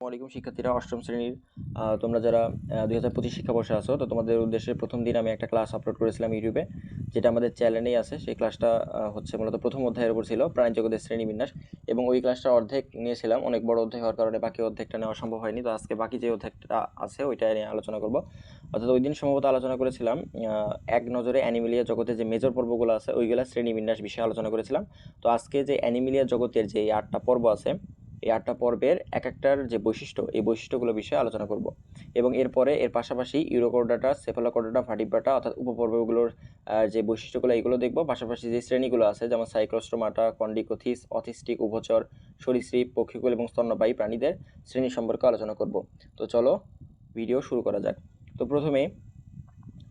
আসসালামাইকুম শিক্ষার্থীরা, অষ্টম শ্রেণির তোমরা যারা দুই হাজার পঁচিশ শিক্ষাবর্ষে আছো, তো তোমাদের উদ্দেশ্যে প্রথম দিন আমি একটা ক্লাস আপলোড করেছিলাম ইউটিউবে, যেটা আমাদের চ্যানেলেই আছে। সেই ক্লাসটা হচ্ছে মূলত প্রথম অধ্যায়ের উপর ছিল, প্রাণী জগতের শ্রেণীবিন্যাস এবং ওই ক্লাসটা অর্ধেক নিয়েছিলাম। অনেক বড় অধ্যায় হওয়ার কারণে বাকি অর্ধেকটা নেওয়া সম্ভব হয়নি, তো আজকে বাকি যে অধ্যায়টা আছে, ওইটা নিয়ে আলোচনা করব। অর্থাৎ ওই দিন সম্ভবত আলোচনা করেছিলাম এক নজরে অ্যানিমিলিয়া জগতের যে মেজর পর্বগুলো আছে, ওইগুলা শ্রেণীবিন্যাস বিষয়ে আলোচনা করেছিলাম। তো আজকে যে অ্যানিমিলিয়া জগতের যে আটটা পর্ব আছে এই আটটা পর্বের এক একটার যে বৈশিষ্ট্য, এই বৈশিষ্ট্যগুলো বিষয়ে আলোচনা করব। এবং এরপরে এর পাশাপাশি ইউরোকোডাটা সেফালোকোডাটা ভাটিব্রাটা অর্থাৎ উপপর্বগুলোর যে বৈশিষ্ট্যগুলো এগুলো দেখব। পাশাপাশি যে শ্রেণীগুলো আছে, যেমন সাইক্লোস্টোমাটা কন্ডিকোথিস অথিস্টিক উভচর, সরীসৃপ, পক্ষীকুল এবং স্তন্যবায়ী প্রাণীদের শ্রেণি সম্পর্কে আলোচনা করব। তো চলো ভিডিও শুরু করা যাক। তো প্রথমে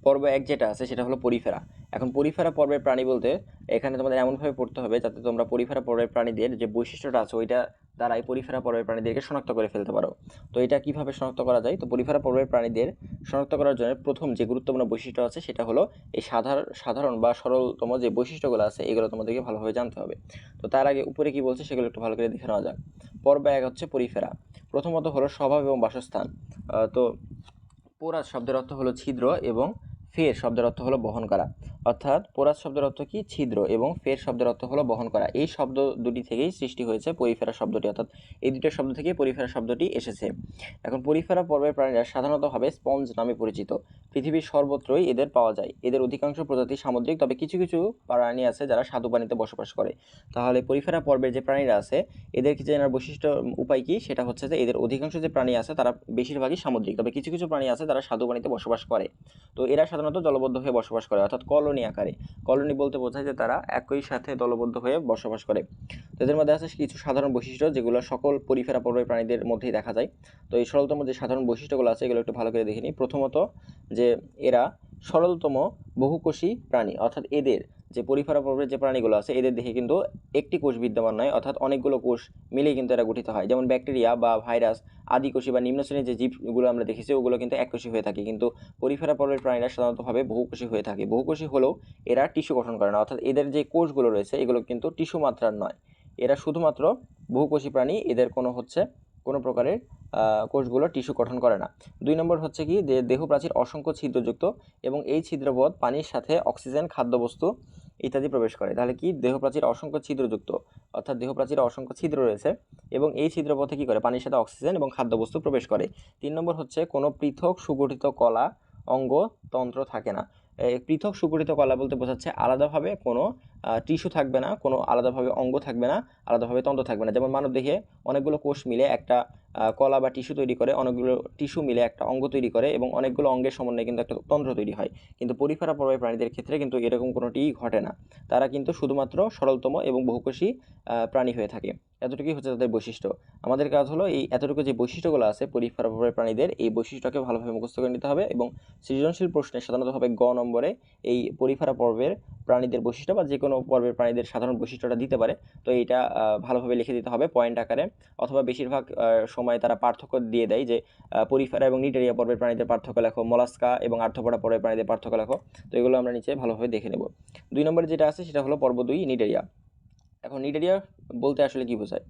পর্ব এক যেটা আছে সেটা হলো পরিফেরা। এখন পরিফেরা পর্বের প্রাণী বলতে এখানে তোমাদের এমনভাবে পড়তে হবে যাতে তোমরা পরিফেরা পর্বের প্রাণীদের যে বৈশিষ্ট্যটা আছে ওইটা দ্বারাই পরিফেরা পর্বের প্রাণীদেরকে শনাক্ত করে ফেলতে পারো। তো এটা কীভাবে শনাক্ত করা যায়? তো পরিফেরা পর্বের প্রাণীদের শনাক্ত করার জন্য প্রথম যে গুরুত্বপূর্ণ বৈশিষ্ট্য আছে সেটা হলো এই সাধারণ সাধারণ বা সরলতম যে বৈশিষ্ট্যগুলো আছে এগুলো তোমাদেরকে ভালোভাবে জানতে হবে। তো তার আগে উপরে কি বলছে সেগুলো একটু ভালো করে দেখে নেওয়া যাক। পর্ব এক হচ্ছে পরিফেরা। প্রথমত হলো স্বভাব এবং বাসস্থান। তো পোরাস শব্দের অর্থ হলো ছিদ্র এবং ফের শব্দের অর্থ হলো বহন করা। অর্থাৎ পোরাস শব্দের অর্থ কি? ছিদ্র এবং ফের শব্দের অর্থ হলো বহন করা। এই শব্দ দুটি থেকেই সৃষ্টি হয়েছে পরিফেরা শব্দটি। অর্থাৎ এই দুটো শব্দ থেকেই পরিফেরা শব্দটি এসেছে। এখন পরিফেরা পর্বের প্রাণীরা সাধারণতভাবে স্পঞ্জ নামে পরিচিত। পৃথিবীর সর্বত্রই এদের পাওয়া যায়। এদের অধিকাংশ প্রজাতি সামুদ্রিক, তবে কিছু কিছু প্রাণী আছে যারা স্বাদু পানিতে বসবাস করে। তাহলে পরিফেরা পর্বের যে প্রাণীরা আছে, এদের কি জানার বৈশিষ্ট্য, উপায় কি? সেটা হচ্ছে যে এদের অধিকাংশ যে প্রাণী আছে তারা বেশিরভাগই সামুদ্রিক, তবে কিছু কিছু প্রাণী আছে যারা স্বাদু পানিতে বসবাস করে। তো এরা সাধারণত জলবদ্ধ হয়ে বসবাস করে। অর্থাৎ কলোনি আকারে। কলোনি বলতে বোঝায় যে তারা একই সাথে দলবদ্ধ হয়ে বসবাস করে। তো এদের মধ্যে আছে কিছু সাধারণ বৈশিষ্ট্য যেগুলো সকল পরিফেরা পর্বের প্রাণীদের মধ্যেই দেখা যায়। তো এই সরলতম যে সাধারণ বৈশিষ্ট্যগুলো আছে এগুলো একটু ভালো করে দেখে নিই। প্রথমত যে এরা সরলতম বহুকোষী প্রাণী, অর্থাৎ এদের যে পরিফারা পর্বের যে প্রাণীগুলো আছে, এদের দেখে কিন্তু একটি কোষ বিদ্যমান নয়, অর্থাৎ অনেকগুলো কোষ মিলে কিন্তু এরা গঠিত হয়। যেমন ব্যাকটেরিয়া বা ভাইরাস আদিকোষী বা নিম্ন শ্রেণির যে জীবগুলো আমরা দেখেছি, ওগুলো কিন্তু এককোষী হয়ে থাকে। কিন্তু পরিফেরা পর্বের প্রাণীরা সাধারণতভাবে বহুকোষী হয়ে থাকে। বহুকোষী হলেও এরা টিস্যু গঠন করে না, অর্থাৎ এদের যে কোষগুলো রয়েছে, এগুলো কিন্তু টিস্যু মাত্রার নয়। এরা শুধুমাত্র বহুকোষী প্রাণী, এদের কোনো হচ্ছে কোনো প্রকারের কোষগুলো টিস্যু গঠন করে না। দুই নম্বর হচ্ছে কি যে দেহপ্রাচীর অসংখ্য ছিদ্রযুক্ত এবং এই ছিদ্রপথ পানির সাথে অক্সিজেন, খাদ্যবস্তু ইত্যাদি প্রবেশ করে। তাহলে কি, দেহপ্রাচীর অসংখ্য ছিদ্রযুক্ত, অর্থাৎ দেহপ্রাচীরে অসংখ্য ছিদ্র রয়েছে এবং এই ছিদ্রপথে কি করে, পানির সাথে অক্সিজেন এবং খাদ্যবস্তু প্রবেশ করে। তিন নম্বর হচ্ছে কোনো পৃথক সুগঠিত কলা, অঙ্গ, তন্ত্র থাকে না। পৃথক সুগঠিত কলা বলতে বোঝাচ্ছে আলাদাভাবে কোনো টিস্যু থাকবে না, কোনো আলাদাভাবে অঙ্গ থাকবে না, আলাদাভাবে তন্ত্র থাকবে না। যেমন মানব দেহে অনেকগুলো কোষ মিলে একটা কলা বা টিস্যু তৈরি করে, অনেকগুলো টিস্যু মিলে একটা অঙ্গ তৈরি করে এবং অনেকগুলো অঙ্গের সমন্বয়ে কিন্তু একটা তন্ত্র তৈরি হয়। কিন্তু পরিফেরা পর্বের প্রাণীদের ক্ষেত্রে কিন্তু এরকম কোনোটিই ঘটে না। তারা কিন্তু শুধুমাত্র সরলতম এবং বহুকোষী প্রাণী হয়ে থাকে। এতটুকুই হচ্ছে তাদের বৈশিষ্ট্য। আমাদের কাজ হলো এই এতটুকু যে বৈশিষ্ট্যগুলো আছে পরিফেরা পর্বের প্রাণীদের, এই বৈশিষ্ট্যকে ভালোভাবে মুখস্থ করে নিতে হবে এবং সৃজনশীল প্রশ্নে সাধারণত হবে গ নম্বরে এই পরিফেরা পর্বের প্রাণীদের বৈশিষ্ট্য বা যে কোনো পর্বের প্রাণীদের সাধারণ বৈশিষ্ট্যটা দিতে পারে। তো এইটা ভালোভাবে লিখে দিতে হবে পয়েন্ট আকারে অথবা বেশিরভাগ সময় তারা পার্থক্য দিয়ে দেয় যে পরিফেরা এবং নিটেরিয়া পর্বের প্রাণীদের পার্থক্য লেখো, মলাস্কা এবং আর্থপড়া পর্বের প্রাণীদের পার্থক্য লেখো। তো এগুলো আমরা নিচে ভালোভাবে দেখে নেব। দুই নম্বরে যেটা আছে সেটা হলো পর্ব দুই, নিটেরিয়া। এখন নিডেরিয়া বলতে আসলে কি বোঝায়?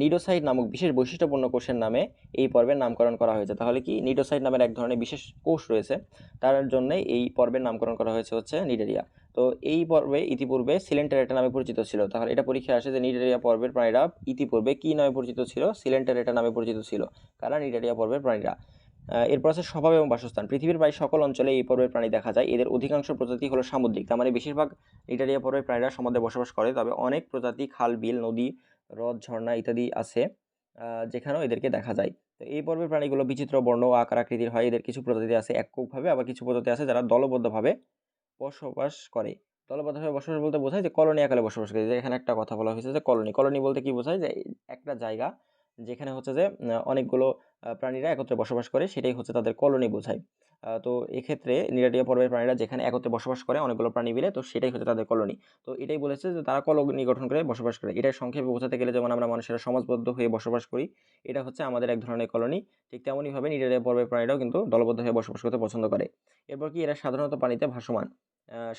নিডোসাইড নামক বিশেষ বৈশিষ্ট্যপূর্ণ কোষের নামে এই পর্বের নামকরণ করা হয়েছে। তাহলে কি নিডোসাইড নামের এক ধরনের বিশেষ কোষ রয়েছে, তার জন্য এই পর্বের নামকরণ করা হয়েছে হচ্ছে নিডেরিয়া। তো এই পর্বে ইতিপূর্বে সিলেন্টারেটা নামে পরিচিত ছিল। তাহলে এটা পরীক্ষায় আসে যে নিডেরিয়া পর্বের প্রাণীরা ইতিপূর্বে কী নামে পরিচিত ছিল? সিলেন্টারেটা নামে পরিচিত ছিল। কারা নিডেরিয়া পর্বের প্রাণীরা? এরপর আছে স্বভাব এবং বাসস্থান। পৃথিবীর প্রায় সকল অঞ্চলে এই পর্বের প্রাণী দেখা যায়। এদের অধিকাংশ প্রজাতি হলো সামুদ্রিক। তার মানে বেশিরভাগ নিডারিয়া পর্বের প্রাণীরা সমুদ্রে বসবাস করে, তবে অনেক প্রজাতি খাল, বিল, নদী, হ্রদ, ঝর্ণা ইত্যাদি আছে যেখানেও এদেরকে দেখা যায়। তো এই পর্বের প্রাণীগুলো বিচিত্র বর্ণ ও আকার, আকৃতির হয়। এদের কিছু প্রজাতি আছে এককভাবে, আবার কিছু প্রজাতি আছে যারা দলবদ্ধভাবে বসবাস করে। দলবদ্ধভাবে বসবাস বলতে বোঝায় যে কলোনি আকারে বসবাস করে। এখানে একটা কথা বলা হয়েছে যে কলোনি। কলোনি বলতে কি বোঝায় যে একটা জায়গা যেখানে হচ্ছে যে অনেকগুলো প্রাণীরা একত্রে বসবাস করে, সেটাই হচ্ছে তাদের কলোনি বোঝায়। তো এক্ষেত্রে নিরাটিয়া পর্বের প্রাণীরা যেখানে একত্রে বসবাস করে, অনেকগুলো প্রাণী মিলে, তো সেটাই হচ্ছে তাদের কলোনি। তো এটাই বলেছে যে তারা কলোনি গঠন করে বসবাস করে। এটার সংক্ষেপে বোঝাতে গেলে যেমন আমরা মানুষেরা সমাজবদ্ধ হয়ে বসবাস করি, এটা হচ্ছে আমাদের এক ধরনের কলোনি। ঠিক তেমনইভাবে নিরাটিয়া পর্বের প্রাণীরাও কিন্তু দলবদ্ধ হয়ে বসবাস করতে পছন্দ করে। এরপর কি এরা সাধারণত পানিতে ভাসমান।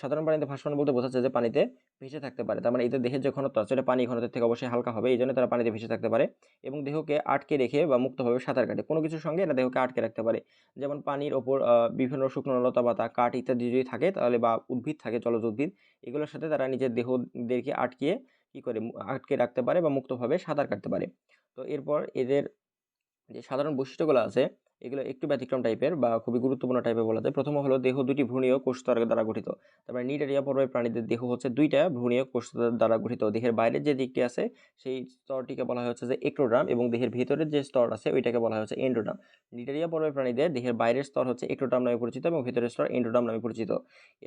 সাধারণ পানিতে ভাসমান বলতে বোঝাচ্ছে যে পানিতে ভেসে থাকতে পারে। তার মানে এদের দেহের যে ঘনত্ব আছে এটা পানি ঘনত্বের থেকে অবশ্যই হালকা হবে, এই জন্য তারা পানিতে ভেসে থাকতে পারে এবং দেহকে আটকে রেখে বা মুক্তভাবে সাঁতার কাটে। কোনো কিছুর সঙ্গে এটা দেহকে আটকে রাখতে পারে। যেমন পানির ওপর বিভিন্ন শুকনো লতা পাতা, কাঠ ইত্যাদি যদি থাকে তাহলে বা উদ্ভিদ থাকে, জলজ উদ্ভিদ, এগুলোর সাথে তারা নিজের দেহদেরকে আটকিয়ে কি করে? আটকে রাখতে পারে বা মুক্তভাবে সাঁতার কাটতে পারে। তো এরপর এদের যে সাধারণ বৈশিষ্ট্যগুলো আছে এগুলো একটু ব্যতিক্রম টাইপের বা খুবই গুরুত্বপূর্ণ টাইপের বলা যায়। প্রথম হলো দেহ দুটি ভ্রূণীয় কোষস্তর দ্বারা গঠিত। তারপরে নিডারিয়া পর্বের প্রাণীদের দেহ হচ্ছে দুইটা ভ্রূণীয় কোষস্তর দ্বারা গঠিত। দেহের বাইরের যে দিকটি আছে, সেই স্তরটিকে বলা হচ্ছে যে এক্টোড্রাম এবং দেহের ভিতরের যে স্তর আছে, ওইটাকে বলা হচ্ছে এন্ডোড্রাম নিডারিয়া পর্বের প্রাণীদের দেহের বাইরের স্তর হচ্ছে এক্টোড্রাম নামে পরিচিত এবং ভিতরের স্তর এন্ডোড্রাম নামে পরিচিত।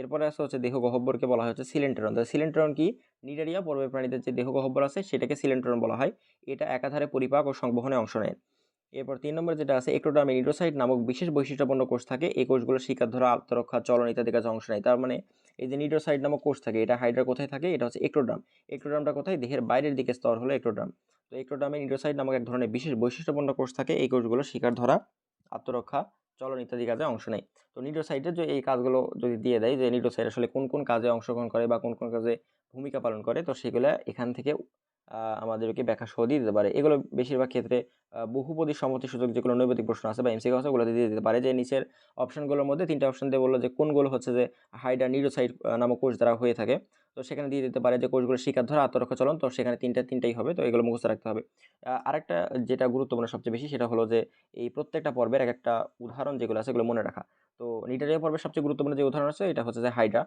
এরপরে আছে হচ্ছে দেহ গহ্বরকে বলা হচ্ছে সিলেন্টেরন তো সিলেন্টেরন কি? নিডারিয়া পর্বের প্রাণীদের যে দেহ গহ্বর আছে, সেটাকে সিলেন্টেরন বলা হয়। এটা একাধারে পরিপাক ও সংবহনে অংশ নেয়। এরপর তিন নম্বর যেটা আছে একটোডার্মে নিউরোসাইট নামক বিশেষ বৈশিষ্ট্যপূর্ণ কোষ থাকে। এই কোষগুলো শিকার ধরা, আত্মরক্ষা, চলন ইত্যাদি কাজে অংশ নেয়। তার মানে এই যে নিউরোসাইট নামক কোষ থাকে, এটা হাইড্রা কোথায় থাকে? এটা হচ্ছে একটোড্রাম একটোড্রামটা কোথায়? দেহের বাইরের দিকে স্তর হলো একটোড্রাম তো একটোড্রামে নিউরোসাইট নামক এক ধরনের বিশেষ বৈশিষ্ট্যপূর্ণ কোষ থাকে। এই কোষগুলো শিকার ধরা, আত্মরক্ষা, চলন ইত্যাদি কাজে অংশ নেয়। তো নিউরোসাইটের যে এই কাজগুলো যদি দিয়ে দেয়, যে নিউরোসাইট আসলে কোন কোন কাজে অংশগ্রহণ করে বা কোন কোন কাজে ভূমিকা পালন করে, তো সেগুলো এখান থেকে আমাদেরকে ব্যাখ্যা সহ দিয়ে দিতে পারে। এগুলো বেশিরভাগ ক্ষেত্রে বহুপদী সমতি সূচক যেগুলো নৈবেদিক প্রশ্ন আছে বা এমসিকিউ আছে ওগুলো দিয়ে দিতে পারে। যে নিচের অপশনগুলোর মধ্যে তিনটা অপশন দিয়ে বলল যে কোনগুলো হচ্ছে যে হাইডা নিউরোসাইট নামক কোষ দ্বারা হয়ে থাকে। তো সেখানে দিয়ে দিতে পারে যে কোষগুলো শিকার ধরা আত্মরক্ষা চলন, তো সেখানে তিনটা, তিনটাই হবে। তো এগুলো মুখস্থ রাখতে হবে। আরেকটা যেটা গুরুত্বপূর্ণ সবচেয়ে বেশি, সেটা হলো যে, এই প্রত্যেকটা পর্বের এক একটা উদাহরণ যেগুলো আছে সেগুলো মনে রাখা। তো নিটারিয়া পর্বের সবচেয়ে গুরুত্বপূর্ণ যে উদাহরণ আছে, এটা হচ্ছে যে হাইড্রা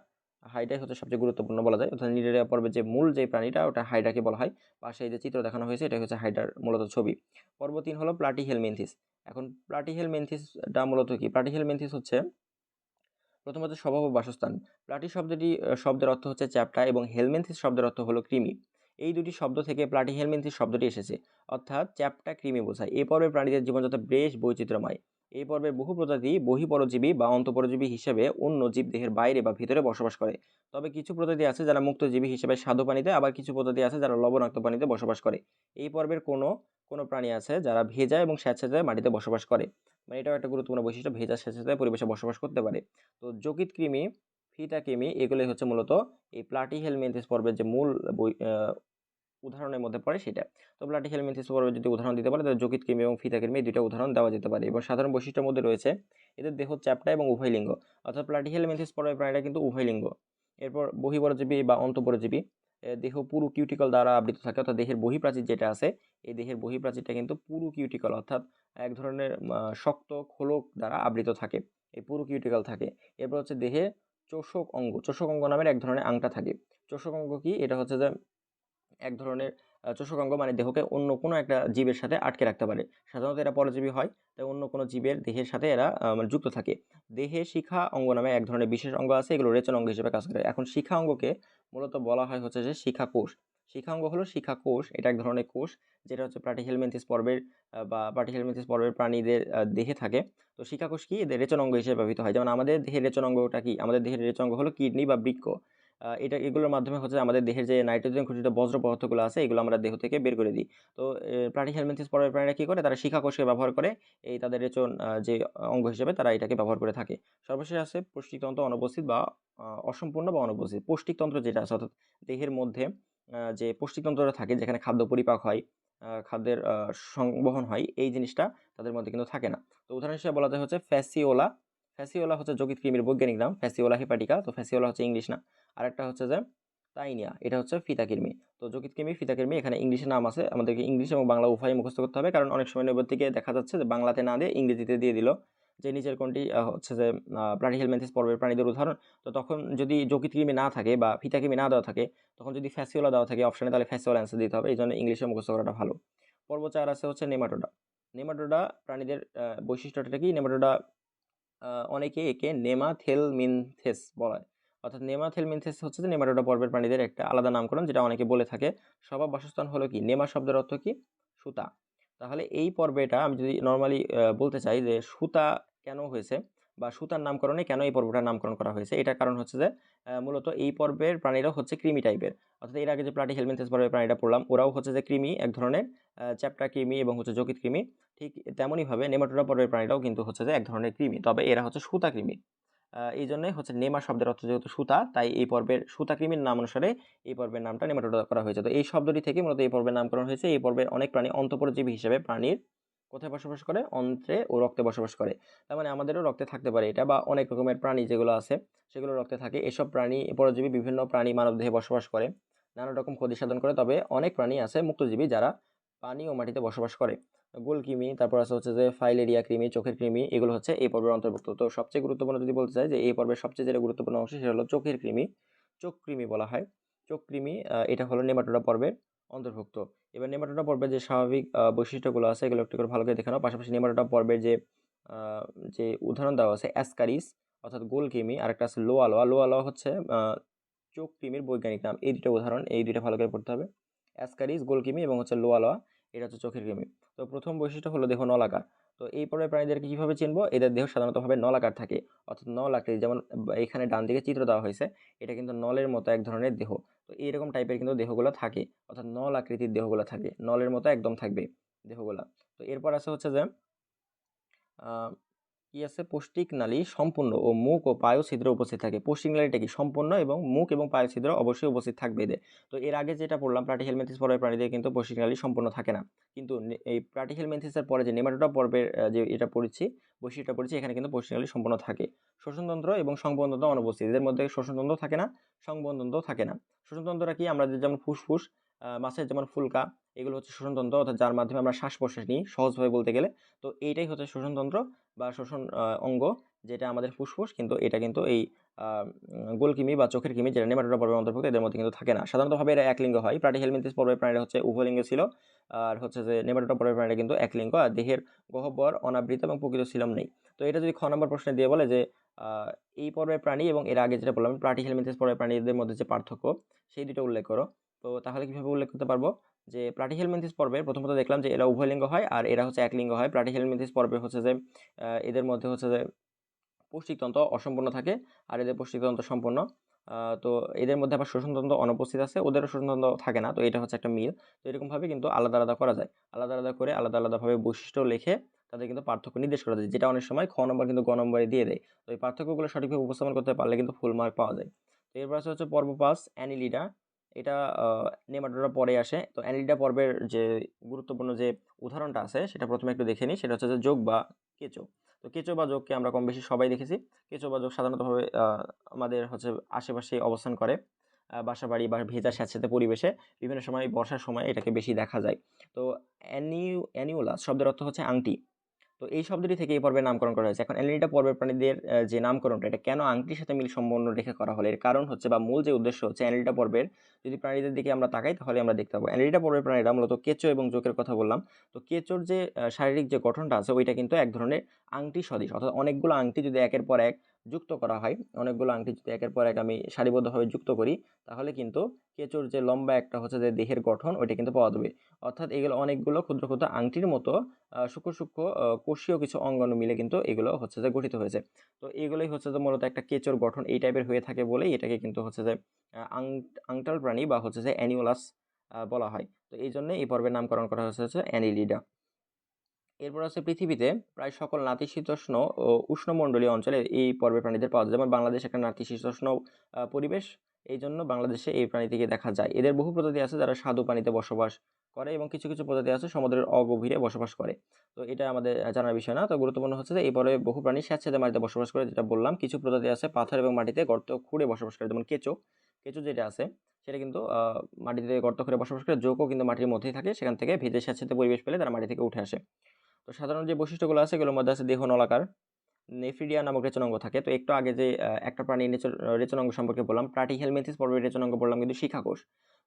হাইড্রাই হচ্ছে সবচেয়ে গুরুত্বপূর্ণ বলা যায়। অর্থাৎ নিটারিয়া পর্বের যে মূল যে প্রাণীটা, ওটা হাইড্রাকে বলা হয়। পাশে এই যে চিত্র দেখানো হয়েছে এটা হচ্ছে হাইডার মূলত ছবি। পর্ব তিন হলো প্লাটিহেলমেন্থিস এখন প্লাটিহেলমেন্থিসটা মূলত কি? প্লাটিহেলমেন্থিস হচ্ছে প্রথমত স্বভাব ও বাসস্থান। প্লাটি শব্দটি শব্দের অর্থ হচ্ছে চ্যাপ্টা এবং হেলমেন্থিস শব্দের অর্থ হলো কৃমি। এই দুটি শব্দ থেকে প্লাটি হেলমেন্থিস শব্দটি এসেছে। অর্থাৎ চ্যাপটা কৃমি বোঝায়। এ পর্বের প্রাণীদের জীবনযাত্রা বেশ বৈচিত্র্যময়। এই পর্বের বহু প্রজাতি বহিপরজীবী বা অন্তঃপরজীবী হিসেবে অন্য জীব দেহের বাইরে বা ভিতরে বসবাস করে। তবে কিছু প্রজাতি আছে যারা মুক্তজীবী হিসেবে স্বাদু পানিতে, আবার কিছু প্রজাতি আছে যারা লবণাক্ত পানিতে বসবাস করে। এই পর্বের কোনো কোনো প্রাণী আছে যারা ভেজা এবং স্বেচ্ছাচারে মাটিতে বসবাস করে। মানে এটাও একটা গুরুত্বপূর্ণ বৈশিষ্ট্য, ভেজা স্বেচ্ছাচারে পরিবেশে বসবাস করতে পারে। তো যকৃৎ কৃমি, ফিতা কৃমি, এগুলোই হচ্ছে মূলত এই প্লাটি হেলমেন্থিস পর্বের যে মূল উদাহরণের মধ্যে পড়ে সেটা। তো হেলমেন্থিস পর্বের যদি উদাহরণ দিতে পারে, তাহলে যকৃৎ কৃমি এবং ফিতা কৃমি দুইটা উদাহরণ দেওয়া যেতে পারে। এবং সাধারণ বৈশিষ্ট্যের মধ্যে রয়েছে, এদের দেহ চ্যাপ্টা এবং উভয় লিঙ্গ। অর্থাৎ প্লাটি হেলমেন্থিস পর্বের প্রাণীরা কিন্তু উভয় লিঙ্গ। এরপর বহিপরজীবী বা অন্তঃপরজীবী দেহ পুরু কিউটিকল দ্বারা আবৃত থাকে, অর্থাৎ দেহের বহিপ্রাচীর যেটা আছে, এই দেহের বহিপ্রাচীরটা কিন্তু পুরু কিউটিকল অর্থাৎ এক ধরনের শক্ত খোলক দ্বারা আবৃত থাকে, এই পুরু কিউটিকল থাকে। এরপর হচ্ছে দেহে চোষক অঙ্গ চোষক অঙ্গ নামের এক ধরনের আংটা থাকে। চোষক অঙ্গ কি? এটা হচ্ছে যে এক ধরনের চোষক অঙ্গ মানে দেহকে অন্য কোনো একটা জীবের সাথে আটকে রাখতে পারে। সাধারণত এরা পরজীবী হয় তাই অন্য কোনো জীবের দেহের সাথে এরা মানে যুক্ত থাকে। দেহে শিখা অঙ্গ নামে এক ধরনের বিশেষ অঙ্গ আছে এগুলো রেচন অঙ্গ হিসেবে কাজ করে। এখন শিখা অঙ্গকে মূলত বলা হয় হচ্ছে যে শিখা কোষ। শিখা অঙ্গ হলো শিখা কোষ এটা এক ধরনের কোষ যেটা হচ্ছে প্লাটিহেলমেন্থিস পর্বের বা প্লাটিহেলমেন্থিস পর্বের প্রাণীদের দেহে থাকে। তো শিখা কোষ কি? এদের রেচন অঙ্গ হিসেবে ব্যবহৃত হয়। যেমন আমাদের দেহের রেচন অঙ্গটা কি? আমাদের দেহের রেচন অঙ্গ হলো কিডনি বা আহ, এটা, এগুলোর মাধ্যমে হচ্ছে আমাদের দেহের যে নাইট্রোজেন ঘটিত বজ্র পদার্থগুলো আছে, এগুলো আমরা দেহ থেকে বের করে দিই। তো প্রাণী হেলমেন্থিস পর্বের প্রাণীরা কী করে? তারা শিখা কোষকে ব্যবহার করে, এই তাদের রেচন যে অঙ্গ হিসেবে তারা এটাকে ব্যবহার করে থাকে। সর্বশেষ আছে পুষ্টিতন্ত্র অনুপস্থিত বা অসম্পূর্ণ বা অনুপস্থিত। পৌষ্টিকতন্ত্র যেটা, আছে, অর্থাৎ দেহের মধ্যে যে পৌষ্টিকতন্ত্রটা থাকে, যেখানে খাদ্য পরিপাক হয় খাদ্যের সংবহন হয়, এই জিনিসটা তাদের মধ্যে কিন্তু থাকে না। তো উদাহরণ হিসেবে বলা যায় হচ্ছে ফ্যাসিওলা ফ্যাসিওলা হচ্ছে যকৃৎ কৃমির বৈজ্ঞানিক নাম, ফ্যাসিওলা হেপাটিকা। তো ফ্যাসিওলা হচ্ছে ইংলিশ না। আরেকটা হচ্ছে যে তাইনিয়া, এটা হচ্ছে ফিতাকির্মি তো যকৃৎ কৃমি ফিতাকির্মি এখানে ইংলিশে নাম আছে। আমাদেরকে ইংলিশ এবং বাংলা উভয় মুখস্থ করতে হবে, কারণ অনেক সময় নৈবত থেকে দেখা যাচ্ছে যে বাংলাতে না দিয়ে ইংরেজিতে দিয়ে দিল। যে নিচের কোনটি হচ্ছে যে প্রাণী হেলমেন্থিস পর্বের প্রাণীদের উদাহরণ। তো তখন যদি যকৃৎ কৃমি না থাকে বা ফিতাকির্মি না দেওয়া থাকে, তখন যদি ফ্যাসিওলা দেওয়া থাকে অপশানে তাহলে ফ্যাসিওলা অ্যান্সার দিতে হবে। এই জন্য ইংলিশে মুখস্থ করাটা ভালো। পর্ব চার আছে হচ্ছে নেমাটোডা। নেমাটোডা প্রাণীদের বৈশিষ্ট্যটা কি? নেমাটোডা অনেকে একে নেমাথেলমিনথেস বলা। হয় অর্থাৎ নেমাথেলমিনথেস হচ্ছে যে নেমাটোডা পর্বের প্রাণীদের একটা আলাদা নামকরণ যেটা অনেকে বলে থাকে। স্বভাব বাসস্থান হলো কি? নেমা শব্দের অর্থ কি? সুতা। তাহলে এই পর্বেটা আমি যদি নর্মালি বলতে চাই যে সুতা কেন হয়েছে? বা সুতার নামকরণে কেন এই পর্বটার নামকরণ করা হয়েছে? এটার কারণ হচ্ছে যে মূলত এই পর্বের প্রাণীরা হচ্ছে কৃমি টাইপের অর্থাৎ এর আগে যে প্লাটি হেলমেন্থেস পর্বের প্রাণীটা পড়লাম, ওরাও হচ্ছে যে কৃমি, এক ধরনের চ্যাপ্টা কৃমি এবং হচ্ছে যকৃৎ কৃমি। ঠিক তেমনইভাবে নেমাটোডা পর্বের প্রাণীরাও কিন্তু হচ্ছে যে এক ধরনের কৃমি, তবে এরা হচ্ছে সুতা কৃমি। এই জন্যই হচ্ছে নেমা শব্দের অর্থ যেহেতু সুতা, তাই এই পর্বের সুতা কৃমির নাম অনুসারে এই পর্বের নামটা নেমাটোডা করা হয়েছে। তো এই শব্দটি থেকে মূলত এই পর্বের নামকরণ হয়েছে। এই পর্বের অনেক প্রাণী অন্তঃপরজীবী হিসেবে প্রাণীর কোথায় বসবাস করে? অন্ত্রে ও রক্তে বসবাস করে। তার মানে আমাদেরও রক্তে থাকতে পারে এটা বা অনেক রকমের প্রাণী যেগুলো আছে, সেগুলো রক্তে থাকে। এসব প্রাণী, পরজীবী বিভিন্ন প্রাণী মানবদেহে বসবাস করে। নানা রকম ক্ষতি সাধন করে, তবে অনেক প্রাণী আছে মুক্তজীবী যারা পানি ও মাটিতে বসবাস করে। গোল কৃমি, তারপর আছে হচ্ছে যে ফাইলেরিয়া কৃমি, চোখের কৃমি, এগুলো হচ্ছে এই পর্বের অন্তর্ভুক্ত। তো সবচেয়ে গুরুত্বপূর্ণ যদি বলতে চাই যে এই পর্বের সবচেয়ে যেটা গুরুত্বপূর্ণ অংশ, সেটা হলো চোখের কৃমি। চোখ কৃমি বলা হয়। চোখ কৃমি এটা হলো নেমাটোডা পর্বের অন্তর্ভুক্ত। এবার নেমাটোটা পর্বের যে স্বাভাবিক বৈশিষ্ট্যগুলো আছে, এগুলো একটু করে ভালো করে দেখানো পাশাপাশি নেমাটোটা পর্বের যে যে উদাহরণ দেওয়া আছে, অ্যাসকারিস, অর্থাৎ গোল কিমি আর একটা আছে লোয়া লোয়া লোয়া লোয়া হচ্ছে চোখ কৃমির বৈজ্ঞানিক নাম। এই দুটো উদাহরণ, এই দুটো ভালো করে পড়তে হবে। অ্যাসকারিস গোল কিমি এবং হচ্ছে লোয়া লোয়া এটা হচ্ছে চোখের কৃমি। তো প্রথম বৈশিষ্ট্য হলো দেহ নলাকার। তো এই পর্বের প্রাণীদেরকে কীভাবে চিনবো? এদের দেহ সাধারণতভাবে নলাকার থাকে। অর্থাৎ নল আকৃতি যেমন এখানে ডান দিকে চিত্র দেওয়া হয়েছে, এটা কিন্তু নলের মতো এক ধরনের দেহ। তো এইরকম টাইপের কিন্তু দেহগুলো থাকে। অর্থাৎ নল আকৃতির দেহগুলো থাকে। নলের মতো একদম থাকবে দেহগুলা। তো এরপর আছে হচ্ছে যে কি আছে? পৌষ্টিক নালী সম্পূর্ণ ও মুখ ও পায়ু ছিদ্র উপস্থিত থাকে। পৌষ্টিক নালীটা কি সম্পূর্ণ এবং মুখ এবং পায়ু ছিদ্র অবশ্যই উপস্থিত থাকবে এদের। তো এর আগে যেটা পড়লাম প্লাটিহেলমেন্থিস পর্বের প্রাণীদের কিন্তু পৌষ্টিক নালী সম্পূর্ণ থাকে না। কিন্তু এই প্লাটিহেলমেন্থিসের পরে যে নেমাটোডা পর্বের যে এটা পড়েছি, বৈশিষ্ট্যটা পড়েছি, এখানে কিন্তু পৌষ্টিক নালী সম্পূর্ণ থাকে। শ্বসনতন্ত্র এবং সংবহনতন্ত্র অনুপস্থিত। এদের মধ্যে শ্বসনতন্ত্র থাকে না সংবহনতন্ত্র থাকে না। শ্বসনতন্ত্রটা কি? আমাদের যেমন ফুসফুস মাছের যেমন ফুলকা এগুলো হচ্ছে শোষণতন্ত্র অর্থাৎ যার মাধ্যমে আমরা শ্বাস প্রশ্বাস নিই সহজভাবে বলতে গেলে। তো এইটাই হচ্ছে শোষণতন্ত্র বা শোষণ অঙ্গ যেটা আমাদের ফুসফুস কিন্তু এটা কিন্তু এই উম, বা চোখের কৃমি যেটা নেমাটোডা পর্বের অন্তর্ভুক্ত এদের মধ্যে কিন্তু থাকে না। সাধারণতভাবে এরা একলিঙ্গ হয়। প্লাটিহেলমিনথিস পর্বের প্রাণীরা হচ্ছে উভলিঙ্গ ছিল। আর হচ্ছে যে নেমাটোডা পর্বের প্রাণীরা কিন্তু একলিঙ্গ আর দেহের গহ্বর অনাবৃত এবং প্রকৃত ছিলাম নেই। তো এটা যদি খ নম্বর প্রশ্নে দিয়ে বলে যে এই পর্বের প্রাণী এবং এর আগে যেটা বললাম প্রাটি প্লাটিহেলমিনথিস পর্বের প্রাণীদের মধ্যে যে পার্থক্য সেই দুটো উল্লেখ করো। তো তাহলে কীভাবে উল্লেখ করতে পারব? যে প্লাটিহেলমিনথিস পর্বে প্রথমত দেখলাম যে এরা উভয়লিঙ্গ হয় আর এরা হচ্ছে একলিঙ্গ হয়। প্লাটিহেলমিনথিস পর্বে হচ্ছে যে এদের মধ্যে হচ্ছে যে পৌষ্টিকতন্ত্র অসম্পূর্ণ থাকে আর এদের পৌষ্টিকতন্ত্র সম্পূর্ণ। তো এদের মধ্যে আবার শোষণতন্ত্র অনুপস্থিত আছে, ওদেরও শোষণতন্ত্র থাকে না, তো এটা হচ্ছে একটা মিল। তো এরকমভাবে কিন্তু আলাদা আলাদা করা যায়। আলাদা আলাদা করে আলাদা আলাদাভাবে বৈশিষ্ট্য লিখে তাদের কিন্তু পার্থক্য নির্দেশ করা যায়। যেটা অনেক সময় খ নম্বর কিন্তু গ নম্বরে দিয়ে দেয়। তো এই পার্থক্যগুলো সঠিকভাবে উপস্থাপন করতে পারলে কিন্তু ফুল মার্ক পাওয়া যায়। তো এরপর আছে হচ্ছে পর্ব পাস অ্যানিলিডা এটা নেমাটোডা পরে আসে। তো অ্যানিলিডা পর্বের যে গুরুত্বপূর্ণ যে উদাহরণটা আছে, সেটা প্রথমে একটু দেখে নিই। সেটা হচ্ছে যে যোগ বা কেঁচো। তো কেঁচো বা যোগকে আমরা কম বেশি সবাই দেখেছি। কেঁচো বা যোগ সাধারণতভাবে আমাদের হচ্ছে আশেপাশে অবস্থান করে বাসা বাড়ি বা ভেজা স্যাঁতস্যাঁতে পরিবেশে। বিভিন্ন সময় বর্ষার সময় এটাকে বেশি দেখা যায়। তো অ্যানিউ, অ্যানিউলাস শব্দের অর্থ হচ্ছে আংটি। তো এই শব্দটি থেকে এই পর্বের নামকরণ করা হয়েছে। এখন অ্যালিনিটা পর্বের প্রাণীদের যে নামকরণটা, এটা কেন আংটির সাথে মিল সম্পন্ন রেখে করা হলো? এর কারণ হচ্ছে বা মূল যে উদ্দেশ্য হচ্ছে অ্যালিটা পর্বের, যদি প্রাণীদের দিকে আমরা তাকাই তাহলে আমরা দেখতে পাবো। অ্যালিটা পর্বের প্রাণীরা মূলত কেঁচো এবং জোকের কথা বললাম। তো কেঁচোর যে শারীরিক যে গঠনটা আছে, ওইটা কিন্তু এক ধরনের আংটি সদৃশ অর্থাৎ অনেকগুলো আংটি যদি একের পর এক যুক্ত করা হয়। অনেকগুলো আংটি যদি একের পর এক আমি সারিবদ্ধভাবে যুক্ত করি, তাহলে কিন্তু কেঁচোর যে লম্বা একটা হচ্ছে যে দেহের গঠন, ওইটা কিন্তু পাওয়া যাবে। অর্থাৎ এগুলো অনেকগুলো ক্ষুদ্র ক্ষুদ্র আংটির মতো সূক্ষ্ম সূক্ষ্ম কোষীয় কিছু অঙ্গাণু মিলে কিন্তু এগুলো হচ্ছে যে গঠিত হয়েছে। তো এগুলোই হচ্ছে যে মূলত একটা কেঁচোর গঠন এই টাইপের হয়ে থাকে বলেই এটাকে কিন্তু হচ্ছে যে আং, আংটাল প্রাণী বা হচ্ছে যে অ্যানিওলাস বলা হয়। তো এই জন্য এই পর্বের নামকরণ করা হচ্ছে অ্যানিলিডা। এরপর আছে পৃথিবীতে প্রায় সকল নাতিশীতোষ্ণ ও উষ্ণমণ্ডলীয় অঞ্চলে এই পর্বের প্রাণীদের পাওয়া যায়। যেমন বাংলাদেশ একটা নাতিশীতোষ্ণ পরিবেশ। এই জন্য বাংলাদেশে এই প্রাণীটিকে দেখা যায়। এদের বহু প্রজাতি আছে যারা স্বাদু পানিতে বসবাস করে এবং কিছু কিছু প্রজাতি আছে সমুদ্রের অগভীরে বসবাস করে। তো এটা আমাদের জানার বিষয় না। তো গুরুত্বপূর্ণ হচ্ছে যে এই পরে বহু প্রাণী স্যাঁতস্যাঁতে মাটিতে বসবাস করে, যেটা বললাম। কিছু প্রজাতি আছে পাথর এবং মাটিতে গর্ত খুঁড়ে বসবাস করে, যেমন কেঁচো। কেঁচো যেটা আছে, সেটা কিন্তু মাটিতে গর্ত করে বসবাস করে, জোকও কিন্তু মাটির মধ্যেই থাকে। সেখান থেকে ভেজে স্যাঁতস্যাঁতে পরিবেশ পেলে তারা মাটি থেকে উঠে আসে। তো সাধারণ যে বৈশিষ্ট্যগুলো আছে, এগুলোর মধ্যে আছে দেহ নলাকার নেফ্রিডিয়া নামক রেচনাঙ্গ থাকে। তো একটু আগে যে একটা নেচর- রেচনাঙ্গ সম্পর্কে বললাম প্রাটি হেলমেথিস পর্বের রেচনাঙ্গ বললাম কিন্তু শিখাকোষ।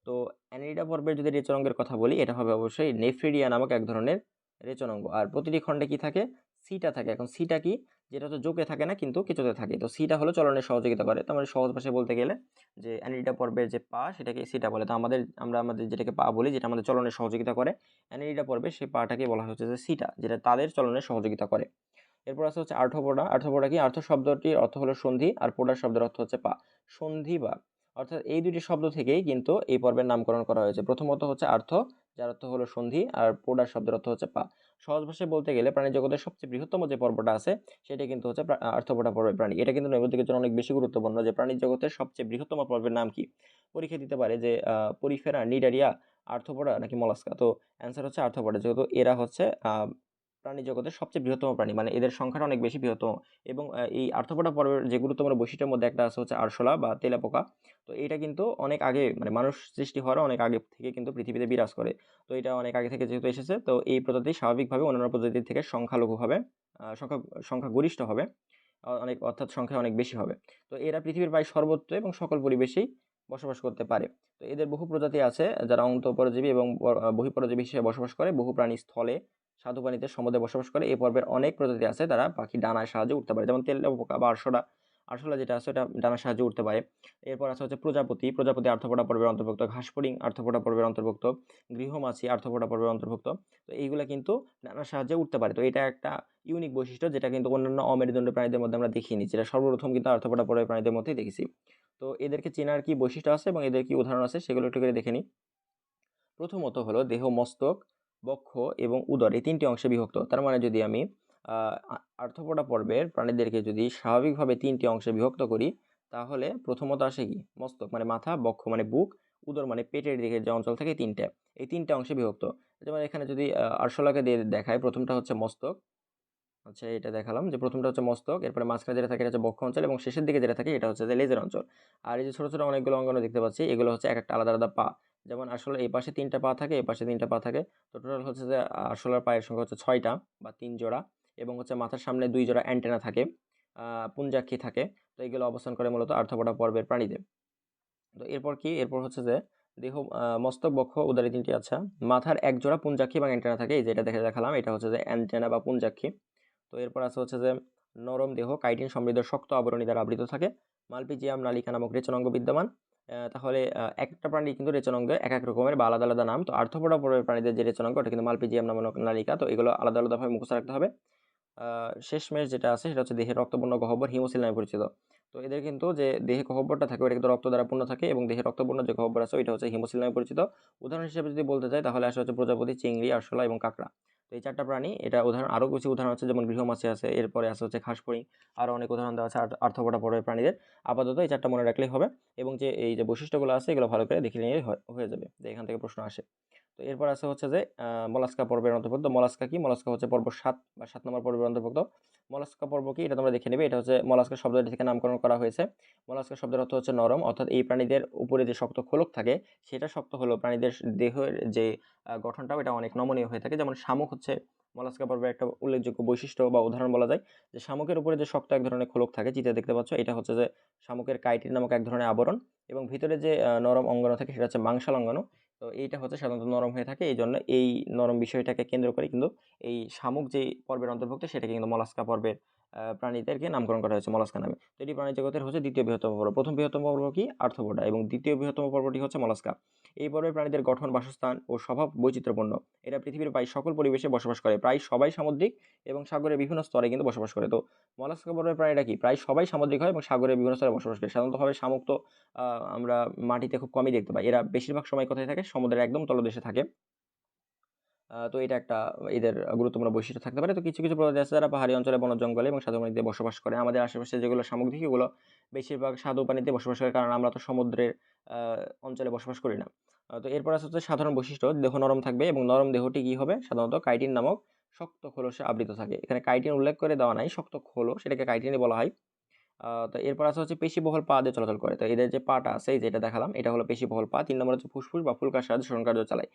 তো অ্যানিডা পর্বের যদি রেচনাঙ্গের কথা বলি, এটা হবে অবশ্যই নেফ্রিডিয়া নামক এক ধরনের রেচনাঙ্গ। আর প্রতিটি খণ্ডে কি থাকে? সিটা থাকে। এখন সিটা কি? যেটা তো যোগে থাকে না, কিন্তু কিছুতে থাকে। তো সিটা হলো চলনের সহযোগিতা করে। তো আমাদের সহজ ভাষায় বলতে গেলে যে অ্যানিডা পর্বের যে পা, সেটাকে সিটা বলে। তো আমাদের, আমরা আমাদের যেটাকে পা বলি, যেটা আমাদের চলনের সহযোগিতা করে অ্যানিডা পর্বে সেই পাটাকে বলা হচ্ছে যে সিটা যেটা তাদের চলনের সহযোগিতা করে। এরপর আছে হচ্ছে আর্থপোডা। আর্থপোডা কি? আর্থ শব্দটির অর্থ হলো সন্ধি, আর পোডা শব্দের অর্থ হচ্ছে পা। সন্ধি বা অর্থাৎ এই দুটি শব্দ থেকেই কিন্তু এই পর্বের নামকরণ করা হয়েছে। প্রথমত হচ্ছে আর্থ যার অর্থ হলো সন্ধি আর পোডার শব্দের অর্থ হচ্ছে পা। সহজ ভাষায় বলতে গেলে প্রাণী জগতের সবচেয়ে বৃহত্তম যে পর্বটা আছে, সেটা কিন্তু হচ্ছে আর্থপোডা পর্বের প্রাণী। এটা কিন্তু নৈবদিকের জন্য অনেক বেশি গুরুত্বপূর্ণ যে প্রাণী জগতের সবচেয়ে বৃহত্তম পর্বের নাম কি? পরীক্ষা দিতে পারে যে পরিফেরা, নিডারিয়া আর্থপোডা নাকি মলাস্কা। তো অ্যান্সার হচ্ছে আর্থপোডা যেহেতু এরা হচ্ছে প্রাণী জগতের সবচেয়ে বৃহত্তম প্রাণী। মানে এদের সংখ্যাটা অনেক বেশি বৃহত্তম। এবং এই আর্থপোডা পর্বের যে গুরুত্বপূর্ণ বৈশিষ্ট্যের মধ্যে একটা আছে হচ্ছে আরশোলা বা তেলাপোকা। তো এটা কিন্তু অনেক আগে মানে মানুষ সৃষ্টি হওয়ার অনেক আগে থেকে কিন্তু পৃথিবীতে বিরাজ করে। তো এটা অনেক আগে থেকে যেহেতু এসেছে, তো এই প্রজাতি স্বাভাবিকভাবে অন্যান্য প্রজাতির থেকে সংখ্যালঘু হবে সংখ্যা সংখ্যা গরিষ্ঠ হবে অনেক, অর্থাৎ সংখ্যা অনেক বেশি হবে। তো এরা পৃথিবীর প্রায় সর্বত্র এবং সকল পরিবেশেই বসবাস করতে পারে। তো এদের বহু প্রজাতি আছে, যারা অন্তঃপরজীবী এবং বহিঃপরজীবী হিসেবে বসবাস করে। বহু প্রাণী স্থলে স্বাদু পানিতে সমুদ্রে বসবাস করে। এই পর্বের অনেক প্রজাতি আছে তারা পাখি ডানার সাহায্যে উঠতে পারে। যেমন তেলাপোকা বা আরশোলা। আরশোলা যেটা আছে এটা ডানার সাহায্যে উঠতে পারে। এরপর আছে হচ্ছে প্রজাপতি। প্রজাপতি আর্থপোডা পর্বের অন্তর্ভুক্ত। ঘাসফড়িং আর্থপোডা পর্বের অন্তর্ভুক্ত। গৃহমাছি আর্থপোডা পর্বের অন্তর্ভুক্ত। তো এইগুলো কিন্তু ডানার সাহায্যে উঠতে পারে। তো এটা একটা ইউনিক বৈশিষ্ট্য যেটা কিন্তু অন্যান্য অমেরুদণ্ড প্রাণীদের মধ্যে আমরা দেখিনি যেটা সর্বপ্রথম কিন্তু আর্থপোডা পর্বের প্রাণীদের মধ্যেই দেখেছি। তো এদেরকে চেনার কি বৈশিষ্ট্য আছে এবং এদের কি উদাহরণ আছে সেগুলো একটু করে দেখে নিই। প্রথমত হলো দেহ মস্তক বক্ষ এবং উদর, এই তিনটি অংশে বিভক্ত। তার মানে যদি আমি আর্থপোডা পর্বের প্রাণীদেরকে যদি স্বাভাবিকভাবে তিনটি অংশে বিভক্ত করি, তাহলে প্রথমত আসে কি? মস্তক মানে মাথা, বক্ষ মানে বুক, উদর মানে পেটের দিকে যে অঞ্চল থাকে তিনটে। এই তিনটে অংশে বিভক্ত। যেমন এখানে যদি আরশোলাকে দিয়ে দেখায় প্রথমটা হচ্ছে মস্তক আচ্ছা এটা দেখালাম যে প্রথমটা হচ্ছে মস্তক, এরপরে মাঝখানে যেটা থাকে এটা হচ্ছে বক্ষ অঞ্চল এবং শেষের দিকে যেটা থাকে এটা হচ্ছে যে লেজের অঞ্চল। আর এই যে ছোটো ছোটো অনেকগুলো অঙ্গন দেখতে পাচ্ছি, এগুলো হচ্ছে এক একটা আলাদা আলাদা পা। যেমন আসলে এই পাশে তিনটা পা থাকে, এই পাশে তিনটা পা থাকে। তো টোটাল হচ্ছে যে আরশোলার পায়ের সংখ্যা হচ্ছে ছয়টা বা তিন জোড়া এবং হচ্ছে মাথার সামনে দুই জোড়া অ্যান্টেনা থাকে পুঞ্জাক্ষী থাকে। তো এগুলো অবস্থান করে মূলত আর্থপোডা পর্বের প্রাণীতে তো এরপর কি? এরপর হচ্ছে যে দেহ মস্তক, বক্ষ, উদারি তিনটি আচ্ছা। মাথার এক জোড়া পুঞ্জাক্ষী বা অ্যান্টেনা থাকে, এই যেটা দেখে দেখালাম, এটা হচ্ছে যে অ্যান্টেনা বা পুঞ্জাক্ষী। তো এরপর আছে হচ্ছে যে নরম দেহ কাইটিন সমৃদ্ধ শক্ত আবরণী দ্বারা আবৃত থাকে। মালপিজিয়াম নালিকা নামক রেচনাঙ্গ বিদ্যমান। তাহলে আহ, একটা প্রাণী কিন্তু রেচনাঙ্গে এক এক রকমের বা আলাদা আলাদা নাম। তো আর্থপোডা পর্বের প্রাণীদের যে রেচনাঙ্গ ওটা কিন্তু মালপিজিয়াম নামক নালিকা। তো এগুলো আলাদা আলাদাভাবে মুখস্থ রাখতে হবে। শেষমেশ যেটা আছে সেটা হচ্ছে দেহের রক্তবর্ণ গহ্বর হিমোসিল নামে পরিচিত। তো এদের কিন্তু যে দেহে গহ্বরটা থাকে ওটা কিন্তু রক্ত দ্বারা পূর্ণ থাকে এবং দেহে রক্তবর্ণ যে গহ্বর আছে ওইটা হচ্ছে হিমোসিল নামে পরিচিত। উদাহরণ হিসেবে যদি বলতে চাই তাহলে আসলে হচ্ছে প্রজাপতি চিংড়ি আরশোলা এবং কাঁকড়া। তো এই চারটা প্রাণী, এটা উদাহরণ আরও কিছু উদাহরণ আছে, যেমন গৃহমাছি আছে, এরপরে আছে হচ্ছে ঘাসফড়িং আরও অনেক উদাহরণ দেওয়া আছে আর্থপটা পর্বের প্রাণীদের। আপাতত এই চারটা মনে রাখলেই হবে এবং যে এই যে বৈশিষ্ট্যগুলো আছে, এগুলো ভালো করে দেখে নিয়ে হয়ে যাবে। এখান থেকে প্রশ্ন আসে। তো এরপর আছে হচ্ছে যে মলাস্কা পর্বের অন্তর্ভুক্ত। মলাস্কা কি? মলাস্কা হচ্ছে পর্ব সাত বা সাত নম্বর পর্বের অন্তর্ভুক্ত। মলাস্কা পর্ব কি? এটা তোমরা দেখে নেবে। এটা হচ্ছে মলাস্কা শব্দটি থেকে নামকরণ করা হয়েছে। মলাস্কা শব্দের অর্থ হচ্ছে নরম অর্থাৎ এই প্রাণীদের উপরে যে শক্ত খোলক থাকে সেটা শক্ত হলো প্রাণীদের দেহের যে আহ, গঠনটা এটা অনেক নমনীয় হয়ে থাকে। যেমন শামুক হচ্ছে মলাস্কা পর্বের একটা উল্লেখযোগ্য বৈশিষ্ট্য বা উদাহরণ বলা যায়। যে শামুকের উপরে যে শক্ত এক ধরনের খোলক থাকে চিত্রে দেখতে পাচ্ছ এটা হচ্ছে যে শামুকের কাইটিন নামক এক ধরনের আবরণ। এবং ভিতরে যে নরম অঙ্গন থাকে সেটা হচ্ছে মাংসাল অঙ্গন তো এইটা হচ্ছে সাধারণত নরম হয়ে থাকে। এই জন্য এই নরম বিষয়টাকে কেন্দ্র করে কিন্তু এই শামুক যে পর্বের অন্তর্ভুক্ত সেটাকে কিন্তু মলাস্কা পর্বের প্রাণীদেরকে নামকরণ করা হয়েছে মলাস্কা নামে। তো এটি প্রাণী জগতের হচ্ছে দ্বিতীয় বৃহত্তম পর্ব। প্রথম বৃহত্তম পর্ব কি? আর্থপোডা এবং দ্বিতীয় বৃহত্তম পর্বটি হচ্ছে মলাস্কা। এই পর্বের প্রাণীদের গঠন, বাসস্থান ও স্বভাব বৈচিত্র্যপূর্ণ। এরা পৃথিবীর প্রায় সকল পরিবেশে বসবাস করে, প্রায় সবাই সামুদ্রিক এবং সাগরের বিভিন্ন স্তরে কিন্তু বসবাস করে। তো মলাস্ক পর্বের প্রাণীরা কি? প্রায় সবাই সামুদ্রিক হয় এবং সাগরের বিভিন্ন স্তরে বসবাস করে। সাধারণতভাবে শামুক তো আমরা মাটিতে খুব কমই দেখতে পাই। এরা বেশিরভাগ সময় কোথায় থাকে? সমুদ্রের একদম তলদেশে থাকে। তো এটা একটা এদের গুরুত্বপূর্ণ বৈশিষ্ট্য থাকতে পারে। তো কিছু কিছু প্রজাতি আছে যারা পাহাড়ি অঞ্চলে বন জঙ্গলে এবং সাধু পানিতে বসবাস করে। আমাদের আশেপাশে যেগুলো সামুদ্রিক এগুলো বেশিরভাগ স্বাদু পানিতে বসবাস করে, কারণ আমরা তো সমুদ্রের অঞ্চলে বসবাস করি না। তো এরপর আছে হচ্ছে সাধারণ বৈশিষ্ট্য, দেহ নরম থাকবে এবং নরম দেহটি কী হবে? সাধারণত কাইটিন নামক শক্ত খোলসে আবৃত থাকে। এখানে কাইটিন উল্লেখ করে দেওয়া নাই, শক্ত খোলো সেটাকে কাইটিনই বলা হয়। তো এরপর আছে হচ্ছে পেশিবহুল পা দিয়ে চলাচল করে। তো এদের যে পাটা আছে, এই যেটা দেখালাম, এটা হলো পেশিবহুল পা। তিন নম্বর হচ্ছে ফুসফুস বা ফুলকার সাহায্যে শ্বসন কার্য চালায়।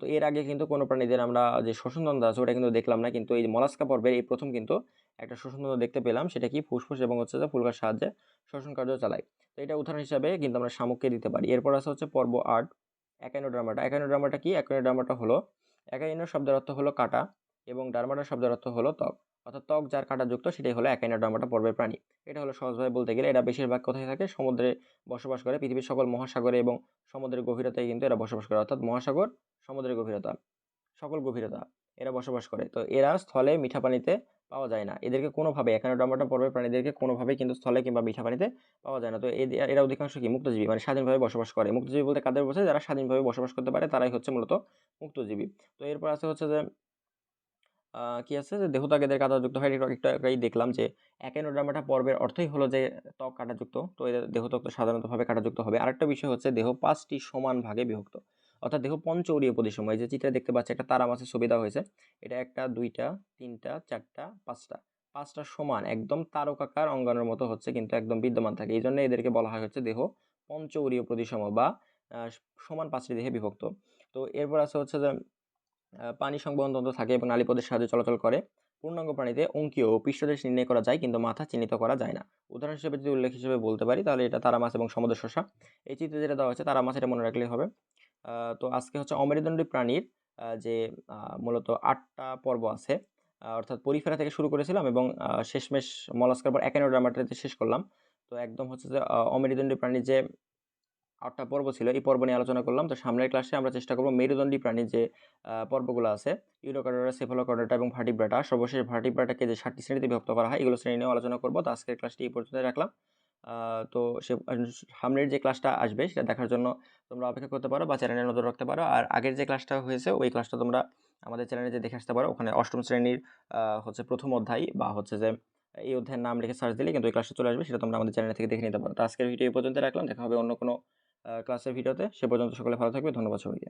তো এর আগে কিন্তু কোনো প্রাণীদের আমরা যে শ্বসনতন্ত্র আছে, ওটা কিন্তু দেখলাম না। কিন্তু এই মলাস্কা পর্বের এই প্রথম কিন্তু একটা শ্বসনতন্ত্র দেখতে পেলাম, সেটা কি ফুসফুস এবং হচ্ছে যে ফুলকার সাহায্যে শ্বসন কার্য চালায়। তো এটা উদাহরণ হিসাবে কিন্তু আমরা শামুককে দিতে পারি। এরপর আছে হচ্ছে পর্ব আট একাইনোড্রামাটা একাইনোড্রামাটা কি? একাইনোড্রামাটা হলো একাইনো শব্দের অর্থ হলো কাটা এবং ডার্মাটা শব্দের অর্থ হলো ত্বক। অর্থাৎ ত্বক যার কাটা যুক্ত সেটাই হলো একাইনোড্রামাটা পর্বের প্রাণী। এটা হলো সহজভাবে বলতে গেলে এরা বেশিরভাগ কোথায় থাকে, সমুদ্রে বসবাস করে পৃথিবীর সকল মহাসাগরে এবং সমুদ্রের গভীরতায় কিন্তু এরা বসবাস করে। অর্থাৎ মহাসাগর, সমুদ্রের গভীরতা, সকল গভীরতা এরা বসবাস করে। তো এরা স্থলে মিঠা পানিতে পাওয়া যায় না। এদেরকে কোনোভাবে একানোডার্মাটা পর্বের প্রাণীদেরকে কোনোভাবেই কিন্তু স্থলে কিংবা মিঠা পানিতে পাওয়া যায় না। তো এরা অধিকাংশ কি মুক্তজীবী মানে স্বাধীনভাবে বসবাস করে। মুক্তজীবী বলতে কাদের বোঝায়? যারা স্বাধীনভাবে বসবাস করতে পারে, তারাই হচ্ছে মূলত মুক্তজীবী। তো এরপর আছে হচ্ছে যে কি আছে? যে দেহত্বক এদের কাঁটাযুক্ত হয়। এটা একটু দেখলাম যে একেনোডার্মাটা পর্বের অর্থই হলো যে ত্বক কাঁটাযুক্ত তো এদের দেহত্বক তো সাধারণতভাবে কাঁটাযুক্ত হবে। আরেকটা বিষয় হচ্ছে দেহ পাঁচটি সমান ভাগে বিভক্ত। অর্থাৎ দেহ পঞ্চৌরীয় প্রতিসম এই যে চিত্রে দেখতে পাচ্ছি একটা তারা মাছের দেওয়া হয়েছে। এটা একটা, দুইটা, তিনটা, চারটা, পাঁচটা। পাঁচটা সমান। একদম তারকাকার অঙ্গাণুর মতো হচ্ছে, কিন্তু একদম বিদ্যমান থাকে। এই জন্য এদেরকে বলা হয় হচ্ছে দেহ পঞ্চৌরীয় প্রতিসম বা সমান পাঁচটি দেহে বিভক্ত। তো এরপর আছে হচ্ছে যে পানি সংবহন তন্ত্র থাকে এবং নালীপদের সাহায্যে চলাচল করে। পূর্ণাঙ্গ প্রাণীতে অঙ্কীয় ও পৃষ্ঠদেশ নির্ণয় করা যায়, কিন্তু মাথা চিহ্নিত করা যায় না। উদাহরণ হিসেবে যদি উল্লেখ হিসেবে বলতে পারি, তাহলে এটা তারা মাছ এবং সমুদ্র শসা এই চিত্রে যেটা দেওয়া হচ্ছে তারা মাছ এটা মনে রাখলেই হবে। তো আজকে হচ্ছে অমেরুদণ্ডী প্রাণীর যে মূলত আটটা পর্ব আছে অর্থাৎ পরিফেরা থেকে শুরু করেছিলাম এবং শেষমেশ মলাস্কার পর একানোডার্মাটাতে শেষ করলাম। তো একদম হচ্ছে যে অমেরুদণ্ডী প্রাণীর যে আটটা পর্ব ছিল, এই পর্ব নিয়ে আলোচনা করলাম। তো সামনের ক্লাসে আমরা চেষ্টা করব মেরুদণ্ডী প্রাণীর যে পর্বগুলো আছে ইউরোকার্ডারা সেফালোকার্ডাটা এবং ভার্টিব্রাটা সর্বশেষ ভার্টিব্রাটাকে যে ষাটটি শ্রেণীতে বিভক্ত করা হয়, এগুলো শ্রেণি নিয়েও আলোচনা করব। তো আজকের ক্লাসটি এই পর্যন্ত রাখলাম। তো সে, সামনের যে ক্লাসটা আসবে, সেটা দেখার জন্য তোমরা অপেক্ষা করতে পারো বা চ্যানেলে নজর রাখতে পারো। আর আগের যে ক্লাসটা হয়েছে, ওই ক্লাসটা তোমরা আমাদের চ্যানেলে যে দেখে আসতে পারো, ওখানে অষ্টম শ্রেণির হচ্ছে প্রথম অধ্যায় বা হচ্ছে যে, এই অধ্যায়ের নাম লিখে সার্চ দিলে কিন্তু ওই ক্লাসটা চলে আসবে, সেটা তোমরা আমাদের চ্যানেল থেকে দেখে নিতে পারো। তো আজকের ভিডিও এই পর্যন্ত রাখলাম, দেখা হবে অন্য কোনো ক্লাসের ভিডিওতে সে পর্যন্ত সকলে ভালো থাকবে। ধন্যবাদ সবাইকে।